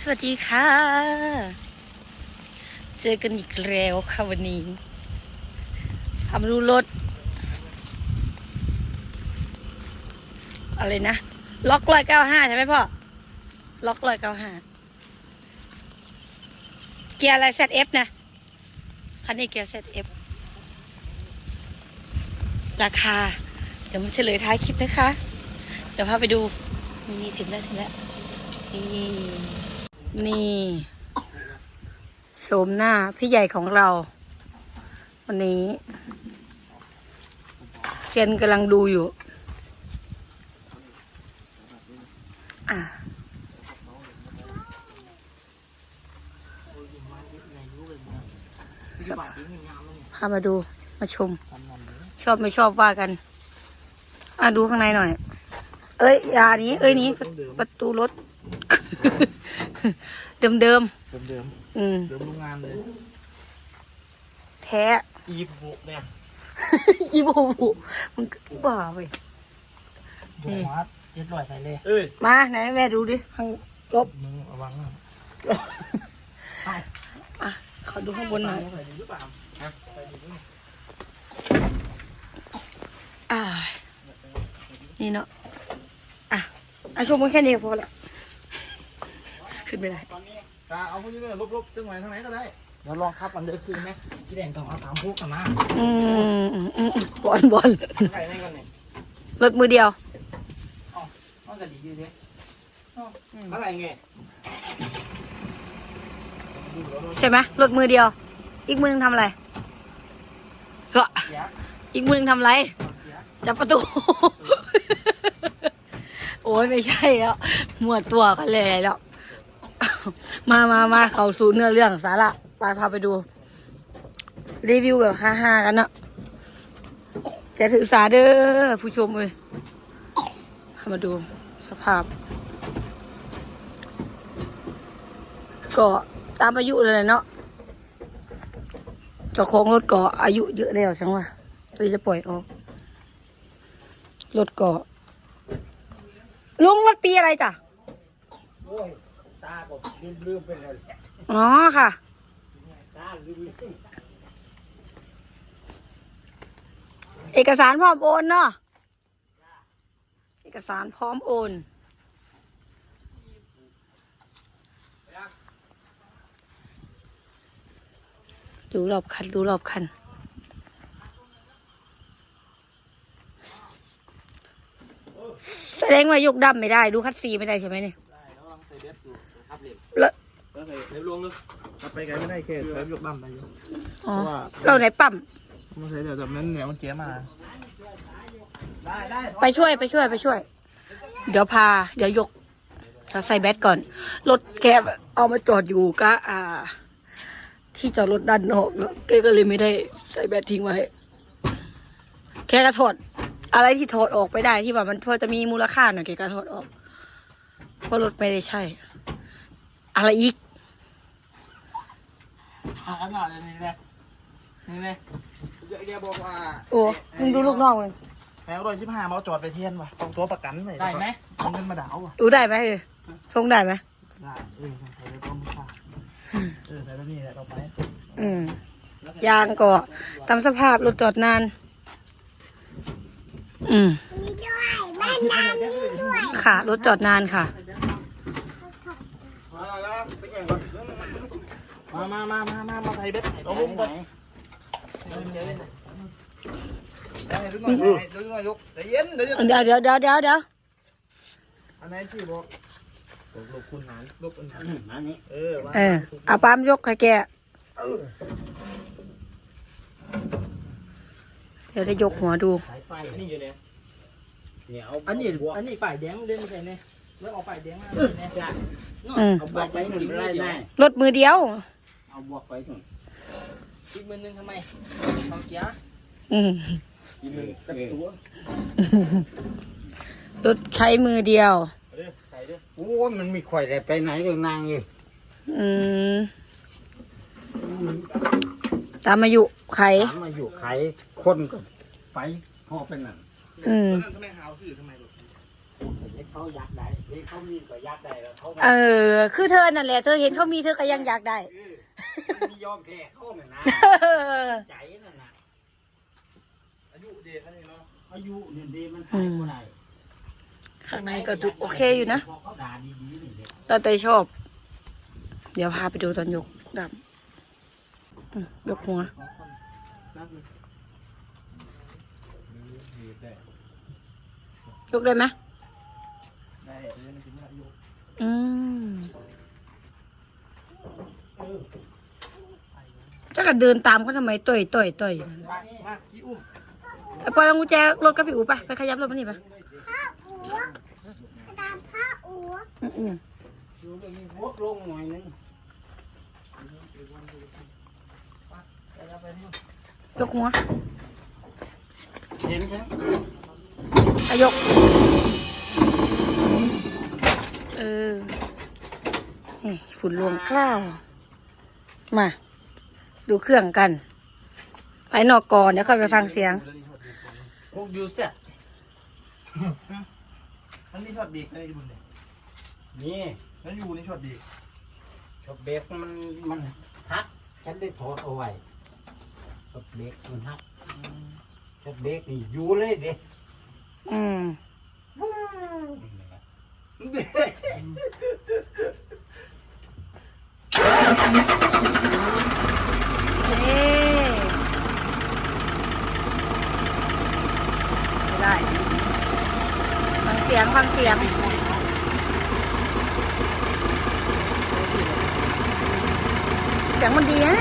สวัสดีค่ะ เจอกันอีกแล้วค่ะวันนี้ทำรูรถ อะไรนะ ล็อกร้อยเก้าห้าใช่ไหมพ่อ ล็อกร้อยเก้าห้าเกียร์อะไร ZF นะ คันนี้เกียร์ ZF ราคา เดี๋ยวมาเฉลยท้ายคลิปนะคะ เดี๋ยวพาไปดู นี่ถึงแล้วถึงแล้วนี่ นี่โฉมหน้าพี่ใหญ่ของเรา วันนี้เซียนกำลังดูอยู่ อะพามาดูมาชม ชอบไม่ชอบว่ากัน อะดูข้างในหน่อย เอ้ยอย่านี้ เอ้ยนี้ ประประ ตูรถเดิมเดิมเดิมๆอืมๆเดิมโรงงานเลยแท้ อีบุกเนี่ยอีโบบุมึงก็บ้าเว้ย ดูหัวเจ็ดร้อยใส่เลยเอ้ยมาไหนแม่ดูดิข้างลบมึงระวังนะอะขอดูข้างบนหน่อย ใส่ดีหรือเปล่าฮะใส่ดีหรือเปล่าอ่า นี่เนาะ อะ อะชมมันแค่นี้พอละ ขึ้นไม่ได้ ตาเอาพวกนี้เลยลบๆตึงไหนทางไหนก็ได้เดี๋ยวลองขับอันเดอร์คืนไหมพี่แดงต้องเอาตามพวกกันมาอืมอืมอืมบอลบอลใส่ในกันเนี่ยรถมือเดียวมันก็ดีอยู่ดิอะไรไงใช่ไหมรถมือเดียว อีกมือหนึงทำอะไรก็เสียอีกมือหนึงทำอะไร เสียจับประตู โอ้ยไม่ใช่แล้วหมวดตัวกันเลยแล้ว มามามาเขาสู่เนื้อเรื่องสาระไปพาไปดู รีวิวแบบฮาๆกันเนาะอย่าถือสาเด้อผู้ชมเลยมาดูสภาพ ก็ตามอายุเลยเนาะเจ้าของรถก็อายุเยอะแล้วจังวะเลยจะปล่อยออก รถเกาะลุงรถปีอะไรจ้ะ โอ้ยตาผมลืมลืมไปแล้วแหละอ๋อค่ะ ตาลืมเอกสารพร้อมโอนเนาะเอกสารพร้อมโอน ดูรอบคัน ดูรอบคัน แสดงว่ายกดำไม่ได้ ดูคัดซีไม่ได้ใช่ไหมเนี่ยระวังใส่เด็ดอยู่ครับเหล็กแล้วแล้วใส่เด็ดลวง เลยถ้าไปไกลไม่ได้แค่ใช้ยกดำไปอยู่อ๋อเพราะว่าเราไหนปั๊มมันใส่เดี๋ยวแบบนั้นเนี่ยมันเจ๊มา ได้ได้ไปช่วยไปช่วยไปช่วย เดี๋ยวพา เดี๋ยวยกเราใส่แบตก่อน รถแกเอามาจอดอยู่ก็อ่า ที่จอดรถด้านนอกเนอะแกก็เลยไม่ได้ใส่แบตทิ้งไว้ แกก็ถอด อะไรที่ถอดออกไปได้ที่ว่ามันพอจะมีมูลค่าหน่อยแกก็ถอดออก เพราะรถไม่ได้ใช่ อะไรอีกหาขนาดเลยนี่เลยนี่เลยแกบอกว่าโอ้มึงดูลูกน้องมึงแถวร้อยสิบห้ามาจอดไปเทียนว่ะต้องตัวประกันไปได้ไหมเอาเงินมาดาวว่ะดูได้ไหมเออทรงได้ไหมได้เออใส่แล้วก็ไม่ค่าเออใส่แล้วนี่แหละเราไปอืมยางก็ตามสภาพรถจอดนาน อืมค่ะรถจอดนานค่ะ มามามามามามาไทยเบ็ดเอาลงไปได้ดูหน่อยดูหน่อยยกใจเย็นเดี๋ยวเดี๋ยวเดี๋ยวเดี๋ยวเดี๋ยวเดี๋ยวอันไหนที่บอกลบคุณหารลบคุณหารอันนี้เออเออเอาปามยกให้แกเดี๋ยวได้ยกหัวดูอันนี้อยู่เนี่ยเนี่ยเอาอันนี้อันนี้ป้ายแดงเล่นไม่ใช่เนี่ยแล้วเอาป้ายแดงมาเนี่ยรถมือเดียว เอาบวกไปหนึ่งอีกมือหนึงทำไมเอาเกียร์อืมอีกหนึ่งตั้งตัวรถใช้มือเดียวเด้อใส่เด้อโอ้ยมันมีข่อยได้ไปไหนเรื่องนางเลยอืมตามอายุไขถามมาอยู่ไขคนก็ไปห่อเป็นนั่นอืมทำไมหาวสื่อทำไมลูกเขาอยากได้เด็กเขามีก็อยากได้แล้วเขาเออ คือเธอนั่นแหละ เธอเห็นเขามีเธอก็ยังอยากได้ มันมียอมแพ้เขาน่ะนะเออใจนั่นน่ะอายุเด็กอันนี้เนาะอายุเนี่ยดีมันขายบ่ได้ข้างในก็ดูโอเคอยู่นะพเขาด่าดีๆนี่เด็กเราแต่ชอบ เดี๋ยวพาไปดูตอนยกดำอืมยกหัวนับเลยยกได้ไหมได้เรียนถึงอายุ อืม จะกระเดินตามเขาทำไมต่อยต่อยต่อยมามาขี้อุ้มไอ้ปอยเอากุญแจรถกับพี่อูไปไปขยับรถมานี่ไปตามพ่ออัวอืมอืมอยู่ตรงนี้วกลงหน่อยนึงยกหัวเห็นใช่ไหมอายก เออ นี่ฝุ่นรวงข้าว มา ดูเครื่องกัน ไปนอกก่อนเดี๋ยวค่อยไปฟังเสียง พวกยูเซ็ตอันนี้ช็อตเบรกอันนี้บุญเนี่ยนี่แล้วอยู่นี่ช็อตเบรกชอบเบรกมันมันฮัก ฉันได้ถอดเอาไว้ชอบเบรกมันฮักชอบเบรกนี่อยู่เลยเด็กอืมนี่ไม่ได้ ฟัง เสียงฟังเสียง เสียงมันดีนะ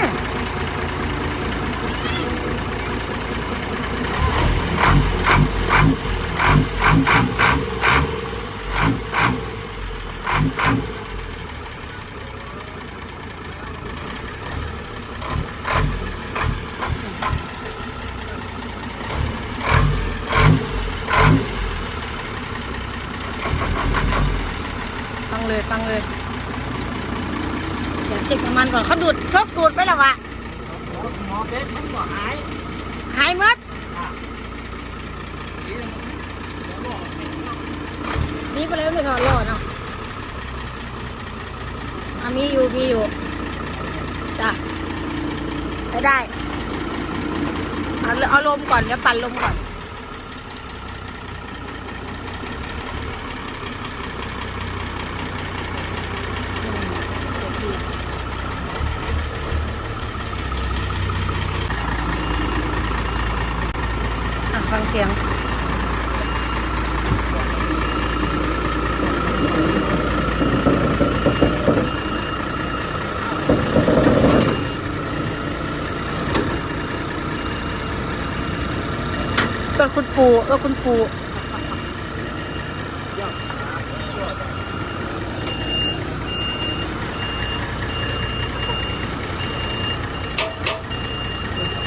เลยฟังเลยเดี๋ยวเช็คน้ำมันก่อนเขาดูดชกดูดไปแล้ววะหมอเบรกมันก็หายหายหมดนี่ไปแล้วไม่ถอดล้อเนาะอะมีอยู่มีอยู่จ้ะได้ได้เอาเอาลมก่อนเดี๋ยวปั่นลมก่อน อะฟังเสียง ร ถคุณปู่รถคุณปู่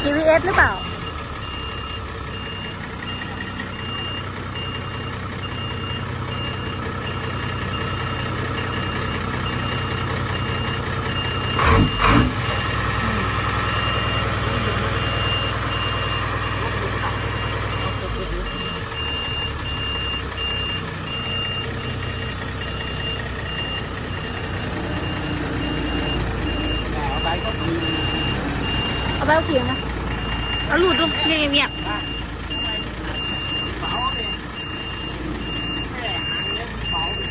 จีวีเอสหรือเปล่าเอาไปก็คือ เอาไปเอาเขียงนะเอา หลุดดูเงียบเงียบ เบาเลยแม่หางเนี่ยเบาเลย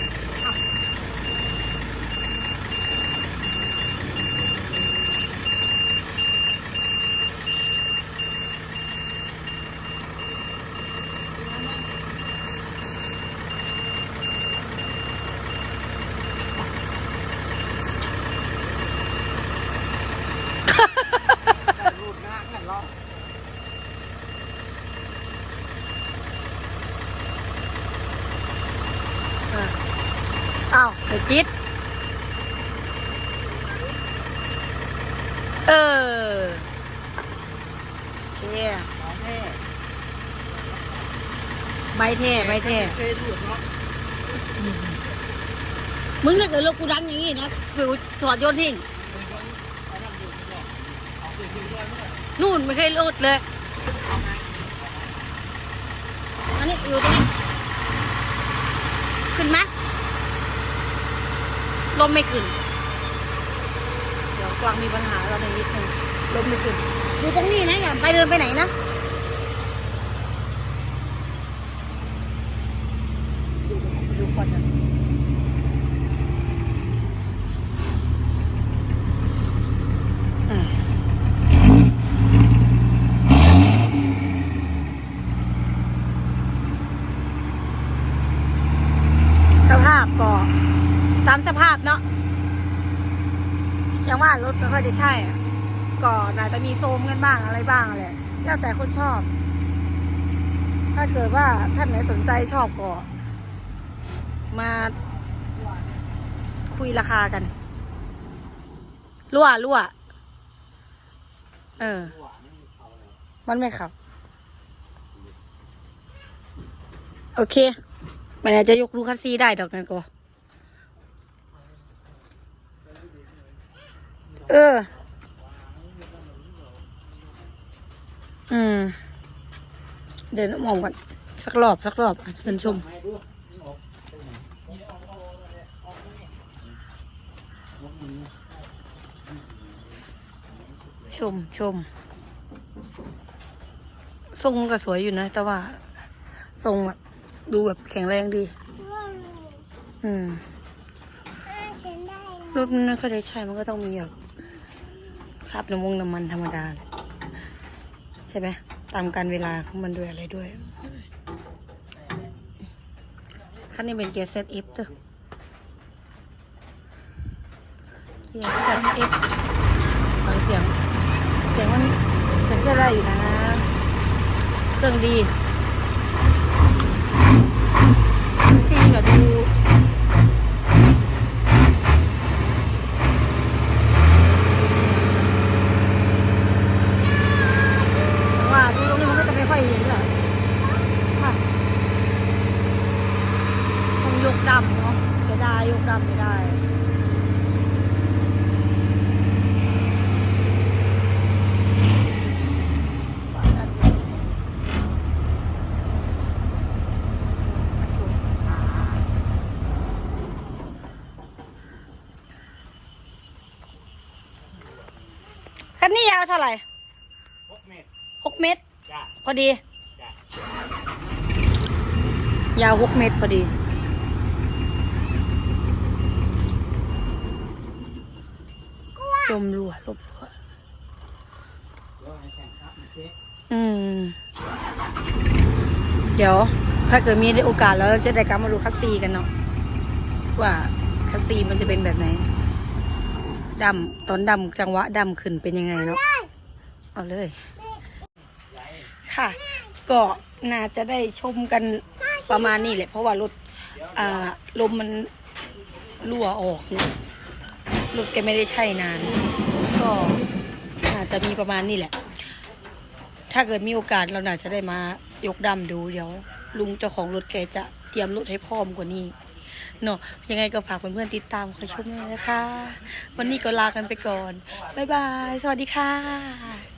รูดหน้าเงี้ยล้อ อ้าวเดี๋ยว จิต เออโอเคใบเท่ใบเท่มึงถ้าเกิดรถกูดังอย่างงี้นะไปถอดโยนทิ้งนู่นไม่เคยรูดเลยอันนี้อยู่ตรงนี้ ขึ้นไหม ลมไม่ขึ้น เดี๋ยวกวางมีปัญหาเราในนิดนึงลมไม่ขึ้นดูตรงนี้นะอย่าไปเดินไปไหนนะดูก่อนนะอืมสภาพก็ตามสภาพเนาะอย่างว่ารถ ไม่ค่อยได้ใช่อะก็น่าจะมีโซมกันบ้างอะไรบ้างแหละแล้วแต่คนชอบ ถ้าเกิดว่าท่านไหนสนใจชอบก็มาคุยราคากันรั่วรั่วเออ มันไม่ขับ โอเค มันอาจจะยกรูคัสซีได้ดอกนั้นก็ เออ อืม เดินมองก่อน สักรอบ สักรอบอะเดินชมไม่ดูนี่ออกตรงไหนชม ชม ทรงมันก็สวยอยู่นะ แต่ว่า ทรงแบบดูแบบแข็งแรงดี อืมรถมันไม่ค่อยได้ใช้มันก็ต้องมีแบบ คราบน้ำมงน้ำมันธรรมดา ใช่ไหมตามการเวลาของมันด้วยอะไรด้วยคันนี้เป็นเกียร์เซตเอฟด้อเกียร์เซตเอฟฟังเสียง เสียงมันเสียงจะได้อยู่นะเครื่องดีซีก็ดู ว่าดูตรงนี้มันก็จะไม่ค่อยเห็นหรอกค่ะต้องยกดำเนาะจะได้ยกดำไม่ได้ คั นนี้ยาวเท่าไหร่หกเมตรหกเมตร จ้าพอดี จ้ะยาวหกเมตรพอดี ลมรัวลมรัวเดี๋ยวให้แข่งครับโอเคอืม เดี๋ยว ถ้าเกิดมีโอกาสแล้วเราจะได้กลับมาดูคัสซีกันเนาะว่าคัสซีมันจะเป็นแบบไหน ดำตอนดำจังหวะดำขึ้นเป็นยังไงเนาะเอาเลย ค่ะ ก็น่าจะได้ชมกันประมาณนี้แหละ เพราะว่ารถลมมันรั่วออกเนอะรถแกไม่ได้ใช้นาน ก็น่าจะมีประมาณนี้แหละ ถ้าเกิดมีโอกาสเราน่าจะได้มายกดำดูเดี๋ยว ลุงเจ้าของรถแกจะเตรียมรถให้พร้อมกว่านี้ เนาะยังไงก็ฝากเพื่อนๆติดตามคอยชมด้วยนะคะ วันนี้ก็ลากันไปก่อน บ๊ายบาย สวัสดีค่ะ